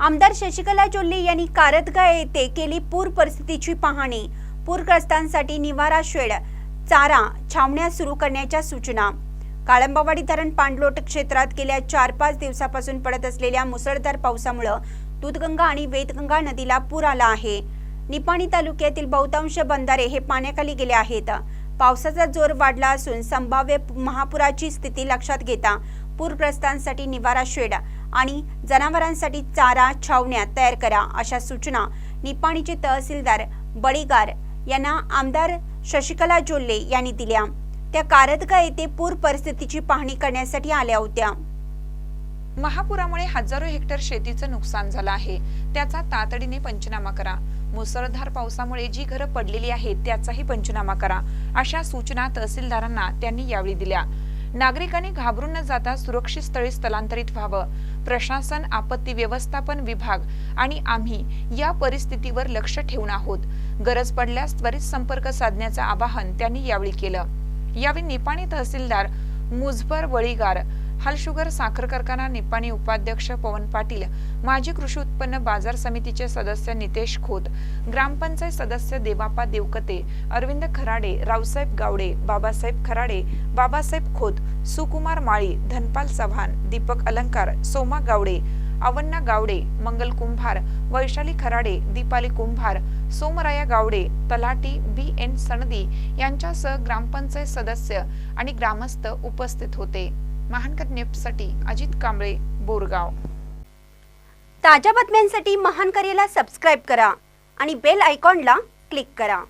आमदार शशिकला जोल्ले यांनी कारतगा येथे केली पूर परिस्थितीची पाहणी. पूरग्रस्तांसाठी निवारा शेड चारा छावण्या सुरू करण्याच्या सूचना. काळंबावाडी धरण पाणलोट क्षेत्रात गेल्या चार पाच दिवसापासून पडत असलेल्या मुसळधार पावसामुळं दूधगंगा आणि वेदगंगा नदीला पूर आला आहे. निपाणी तालुक्यातील बहुतांश बंधारे हे पाण्याखाली गेले आहेत. पावसाचा जोर वाढला असून संभाव्य महापुराची स्थिती लक्षात घेता पूरग्रस्तांसाठी निवारा शेड आणि जनावरांसाठी चारा छावण्या तयार करा अशा सूचना निपाणीचे तहसीलदार बळीगार यांना आमदार शशिकला जोल्ले यांनी दिल्या. त्या कारतगा येथे पूर परिस्थितीची पाहणी करण्यासाठी आल्या होत्या. महापुरामुळे हजारो हेक्टर शेतीचं नुकसान झालं आहे. त्याचा तातडीने पंचनामा करा. मुसळधार पावसामुळे जी घरं पडलेली आहेत त्याचाही पंचनामा करा अशा सूचना तहसीलदारांना त्यांनी यावेळी दिल्या. नागरिकांनी घाबरून न जाता सुरक्षित स्थळी स्थलांतरित व्हावं. प्रशासन आपत्ती व्यवस्थापन विभाग आणि आम्ही या परिस्थितीवर लक्ष ठेवून आहोत. गरज पडल्यास त्वरित संपर्क साधण्याचं आवाहन त्यांनी यावेळी केलं. यावेळी निपाणी तहसीलदार मुजबर वळीगार हलशुगर साखर कारखाना निपाणी उपाध्यक्ष पवन पाटील माजी कृषी उत्पन्न बाजार समितीचे सदस्य नितेश खोत ग्रामपंचायत सदस्य देवापा देवकते अरविंद खराडे रावसाहेब गावडे बाबासाहेब खराडे बाबासाहेब खोत सुकुमार माळी धनपाल चव्हाण दीपक अलंकार सोमा गावडे अवन्ना गावडे मंगल कुंभार वैशाली खराडे दीपाली कुंभार सोमराया गावडे तलाटी बी एन सनदी यांच्यासह ग्रामपंचायत सदस्य आणि ग्रामस्थ उपस्थित होते. महानकर न्यूजसाठी अजित कांबळे बोरगाव. ताज्या बातम्यांसाठी महान करेला सबस्क्राईब करा आणि बेल आयकॉनला क्लिक करा.